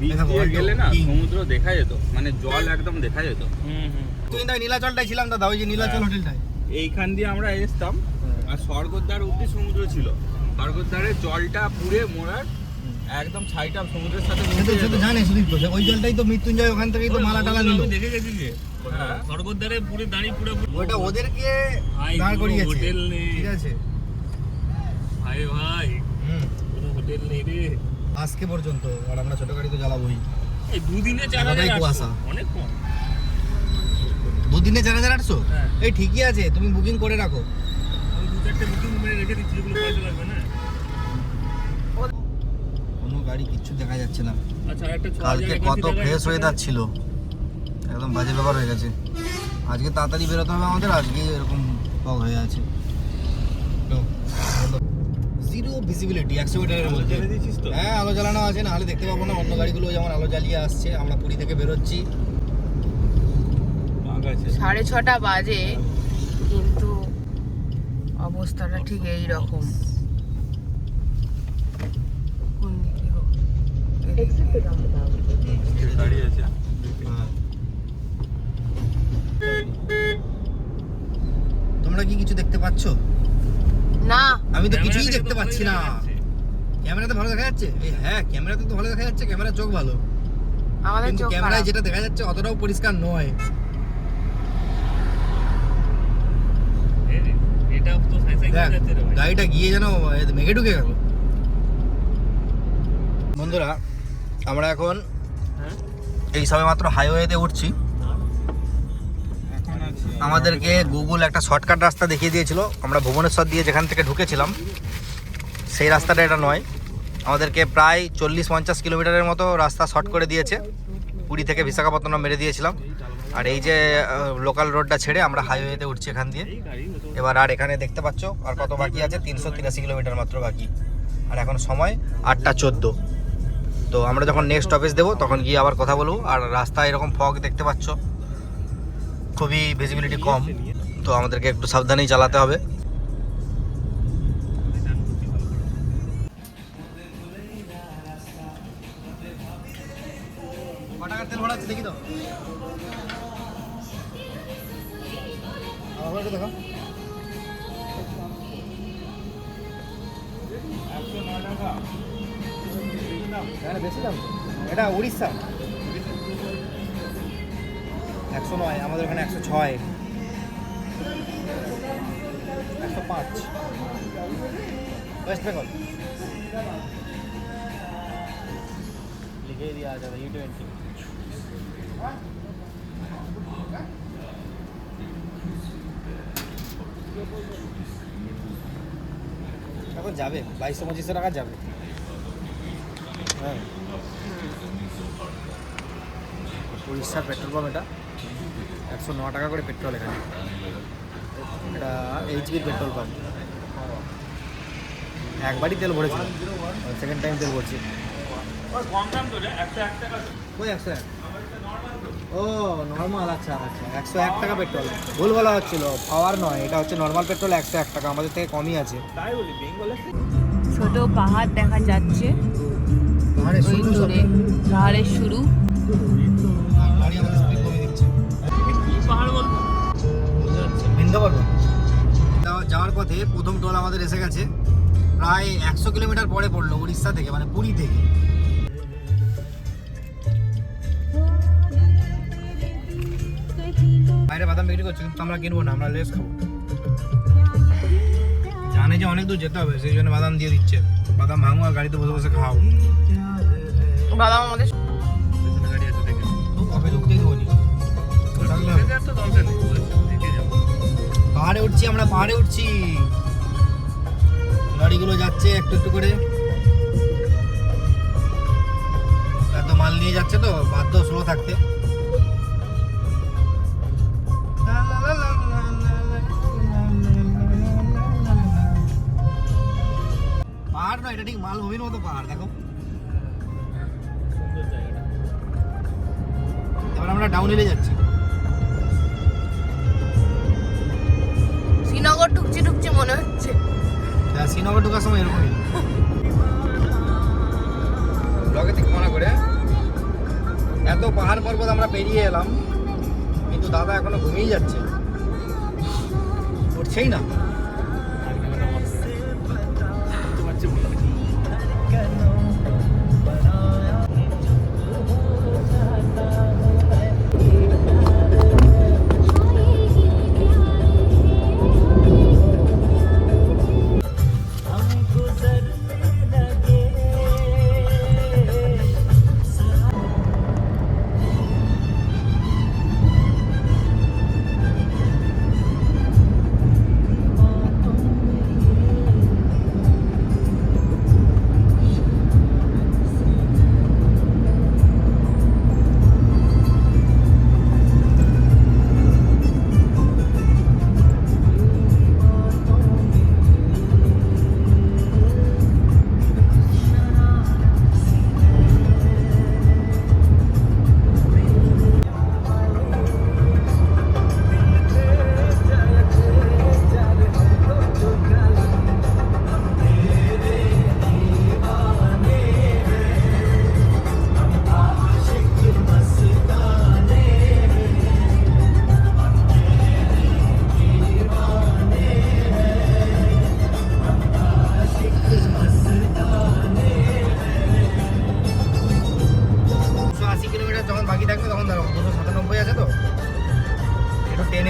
Beach দিয়ে গেলে না সমুদ্র দেখা যেত মানে জল একদম দেখা যেত। তুই না নীলাচলটাই ছিলাম দাদা ওই যে নীলাচল হোটেলটাই এইখান দিয়ে আমরা এসতাম আর স্বর্গদ্বার অব্দি সমুদ্র ছিল। স্বর্গদ্বারের জলটা পুড়ে মোড়ার একদম ছাইটা সমুদ্রের সাথে মিশে যেত। জানে সুদীপ তো ওই জলটাই তো মৃত্যুঞ্জয় ওখান থেকেই তো মালা টালা নিল। দেখে গেছি যে হ্যাঁ। স্বর্গদ্বারে পুরো দাঁড়িয়ে পুরো ওটা ওদেরকে দাঁড় করিয়েছে। হোটেল নেই। ঠিক আছে। ভাই ভাই। হুম। কোনো হোটেল নেই রে। আজকে পর্যন্ত আর আমরা ছোট গাড়ি তো জ্বালাবোই এই দুদিনে চার হাজার কুয়াশা। অনেক কম। দুদিনে চার হাজার আটশো? হ্যাঁ। এই ঠিকই আছে তুমি বুকিং করে রাখো। আমি দু চারটে বুকিং মেরে রেখে দিচ্ছি যেগুলো পয়সা লাগবে না? কোনো গাড়ি কিচ্ছু দেখা যাচ্ছে না। আচ্ছা কালকে কত ফ্রেশ ওয়েদার ছিল। একদম বাজে ব্যাপার হয়ে গেছে। আজকে তাড়াতাড়ি বেরোতে হবে আমাদের আজকে এরকম হয়ে আছে। ভিজিবিলিটি একশো মিটারের মধ্যে। হ্যাঁ আলো জ্বালানো আছে নাহলে দেখতে পাবো না অন্য গাড়িগুলো যেমন আলো জ্বালিয়ে আসছে আমরা পুরী থেকে বেরোচ্ছি। সাড়ে ছটা বাজে কিন্তু অবস্থাটা ঠিক এই রকম। তোমরা কি কিছু দেখতে পাচ্ছ? না। আমি তো কিছুই দেখতে পাচ্ছি না। ক্যামেরাতে ভালো দেখা যাচ্ছে? এই হ্যাঁ ক্যামেরাতে তো ভালো দেখা যাচ্ছে ক্যামেরা চোখ ভালো। আমাদের চোখ ক্যামেরায় যেটা দেখা যাচ্ছে অতটাও পরিষ্কার নয়। এই রে, এটা তো সাই সাই করে যাচ্ছে রে ভাই। গাড়িটা গিয়ে যেন এ, মেঘে ঢুকে গেল। বন্ধুরা আমরা এখন হ্যাঁ? এই সবে মাত্র হাইওয়েতে উঠছি। আমাদেরকে গুগল একটা শর্টকাট রাস্তা দেখিয়ে দিয়েছিল। আমরা ভুবনেশ্বর দিয়ে যেখান থেকে ঢুকেছিলাম, সেই রাস্তাটা এটা নয়। আমাদেরকে প্রায় চল্লিশ পঞ্চাশ কিলোমিটারের মতো রাস্তা শর্ট করে দিয়েছে। পুরী থেকে বিশাখাপত্তনম মেরে দিয়েছিলাম। আর এই যে লোকাল রোডটা ছেড়ে আমরা হাইওয়েতে উঠছি এখান দিয়ে। এবার আর এখানে দেখতে পাচ্ছ, আর কত বাকি আছে? তিনশো তিরাশি কিলোমিটার মাত্র বাকি। আর এখন সময় আটটা চোদ্দ। তো আমরা যখন নেক্সট অফিস দেবো, তখন গিয়ে আবার কথা বলব। আর রাস্তায় এরকম ফগ দেখতে পাচ্ছ। খুবই ভিজিবিলিটি কম তো আমাদেরকে একটু সাবধানেই চালাতে হবে। দেখি তো। দেখো বেশি দাম। তো। এটা উড়িষ্যা। একশো নয়, আমাদের ওখানে একশো ছয়। একশো পাঁচ। ওয়েস্ট বেঙ্গল লিখে দেওয়া যাবে ই টোয়েন্টি এখন যাবে, বাইশশো পঁচিশশো টাকা যাবে। হ্যাঁ। উড়িষ্যার পেট্রোল পাম্প এটা। একশো ন টাকা করে পেট্রোল এখানে। এটা এইচপির পেট্রোল পাম্প। একবারই তেল ভরেছিলাম সেকেন্ড টাইম তেল ভরছি। ওই একশো এক। ও নর্মাল আচ্ছা আচ্ছা একশো এক টাকা পেট্রোল। ভুল বলা হচ্ছিল। পাওয়ার নয় এটা হচ্ছে নর্মাল পেট্রোল একশো এক টাকা। আমাদের থেকে কমই আছে। তাই বলি বেঙ্গলে ছোট পাহাড় দেখা যাচ্ছে। ওই দূরে পাহাড়ের শুরু। পথে প্রথম টোল আমাদের এসে গেছে প্রায় একশো কিলোমিটার পরে পড়ল উড়িষ্যা থেকে মানে পুরী থেকে বাইরে বাদাম বিক্রি করছে কিন্তু আমরা কিনবো না আমরা লেস খাব জানে যে অনেক দূর যেতে হবে সেই জন্য বাদাম দিয়ে দিচ্ছে বাদাম ভাঙো আর গাড়িতে বসে বসে খাও বাদাম আমাদের গাড়ি আছে দেখে। তো কবে ঢুকতেই হবে। তো দরকার নেই। পাহাড়ে উঠছি, আমরা পাহাড়ে উঠছি। গাড়িগুলো যাচ্ছে একটু একটু করে। এত মাল নিয়ে যাচ্ছে তো, বাধ্য স্লো থাকতে। পাহাড় নয়, এটা ঠিক মালভূমির মতো পাহাড়, দেখো। এবার আমরা ডাউন হিলে যাচ্ছি। শ্রীনগর ঢুকছে ঢুকছে মনে হচ্ছে। হ্যাঁ, শ্রীনগর ঢুকার সময় এরকমই। ব্লগে থেকে মনে করে? এত পাহাড় পর্বত আমরা পেরিয়ে এলাম কিন্তু দাদা এখনও ঘুমিয়ে যাচ্ছে। উঠছেই না।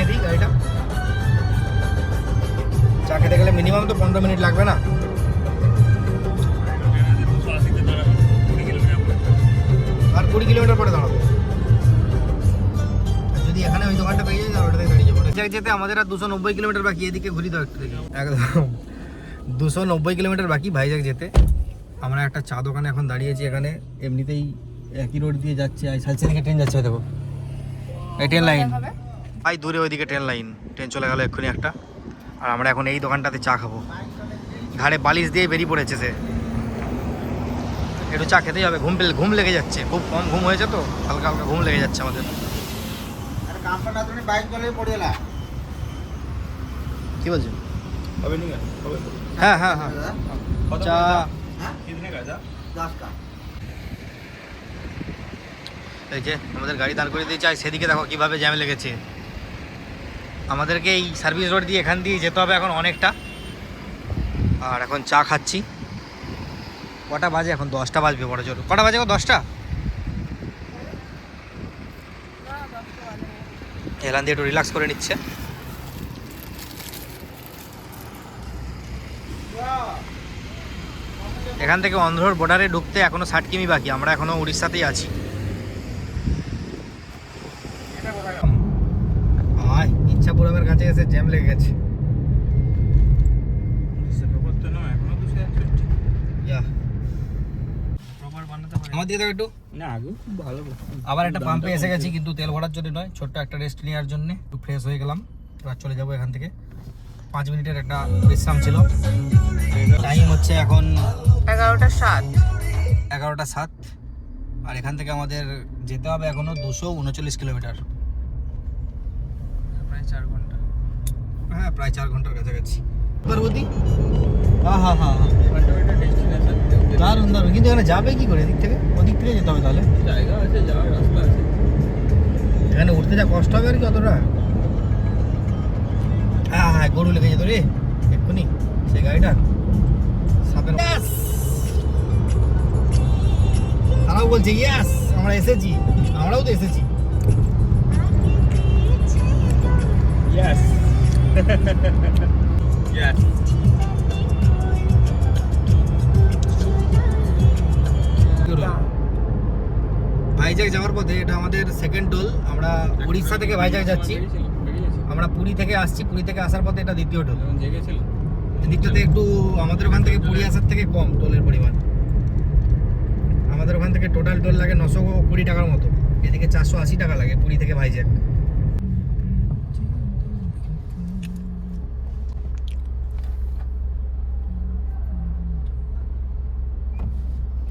দিই গাড়িটা। চা খেতে গেলে মিনিমাম তো পনেরো মিনিট লাগবে না। আর কুড়ি কিলোমিটার পরে দাঁড়াবো। যদি এখানে ওই দোকানটা যাই, তাহলে যাব। যেতে আমাদের আর দুশো নব্বই কিলোমিটার বাকি, এদিকে ঘুরি দুশো নব্বই কিলোমিটার বাকি যেতে। আমরা একটা চা দোকানে এখন দাঁড়িয়েছি এখানে। এমনিতেই একই রোড দিয়ে যাচ্ছে। ট্রেন যাচ্ছে, দেখো। এই ট্রেন লাইন ভাই দূরে ওইদিকে ট্রেন লাইন ট্রেন চলে গেল এক্ষুনি একটা। আর আমরা এখন এই দোকানটাতে চা খাব। ঘাড়ে বালিশ দিয়ে বেরিয়ে পড়েছে সে। একটু চা খেতেই হবে। ঘুম পেলে ঘুম লেগে যাচ্ছে। খুব কম ঘুম হয়েছে তো। হালকা হালকা ঘুম লেগে যাচ্ছে আমাদের। কি বলছেন? হবে হবে তো হ্যাঁ হ্যাঁ হ্যাঁ। কত চা কিতনে का था এই যে আমাদের গাড়ি দাঁড় করে দিয়েছে। আর সেদিকে দেখো কীভাবে জ্যাম লেগেছে। আমাদেরকে এই সার্ভিস রোড দিয়ে এখান দিয়ে যেতে হবে এখন অনেকটা। আর এখন চা খাচ্ছি। কটা বাজে এখন? দশটা বাজবে বড় জোর। কটা বাজে দশটা? এলান দিয়ে একটু রিল্যাক্স করে নিচ্ছে। এখান থেকে অন্ধ্রর বর্ডারে ঢুকতে এখনও ষাট কিমি বাকি। আমরা এখনও উড়িষ্যাতেই আছি। কাছে এসে জ্যাম লেগে গেছে। আবার একটা পাম্পে এসে গেছি কিন্তু তেল ভরার জন্য নয় ছোট্ট একটা রেস্ট নেওয়ার জন্য। একটু ফ্রেশ হয়ে গেলাম এবার চলে যাব এখান থেকে। পাঁচ মিনিটের একটা বিশ্রাম ছিল। টাইম হচ্ছে এখন এগারোটা সাত। এগারোটা সাত। আর এখান থেকে আমাদের যেতে হবে এখনও দুশো উনচল্লিশ কিলোমিটার। প্রায় চার ঘণ্টা। হ্যাঁ প্রায় চার ঘণ্টার কাছাকাছি। পার্বতী? হ্যাঁ হ্যাঁ হ্যাঁ হ্যাঁ। দারুণ দারুণ। কিন্তু এখানে যাবে কি করে? এদিক থেকে? ওদিক থেকে যেতে হবে তাহলে? জায়গা আছে যাওয়ার রাস্তা আছে। এখানে উঠতে যা কষ্ট হবে আর কি অতটা। হ্যাঁ হ্যাঁ গরু লেগে যেত রে। এক্ষুনি সেই গাড়িটা সাপের তারাও বলছে ইয়াস আমরা এসেছি। আমরাও তো এসেছি। ইয়েস ইয়েস ভাইজাগ যাওয়ার পথে এটা আমাদের সেকেন্ড টোল আমরা উড়িষ্যা থেকে ভাইজাগ যাচ্ছি। আমরা পুরী থেকে আসছি। পুরী থেকে আসার পথে এটা দ্বিতীয় টোল এদিকটাতে একটু আমাদের ওখান থেকে পুরী আসার থেকে কম টোলের পরিমাণ। আমাদের ওখান থেকে টোটাল টোল লাগে নশো কুড়ি টাকার মতো। এদিকে চারশো আশি টাকা লাগে পুরী থেকে ভাইজ্যাক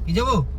কি যাব?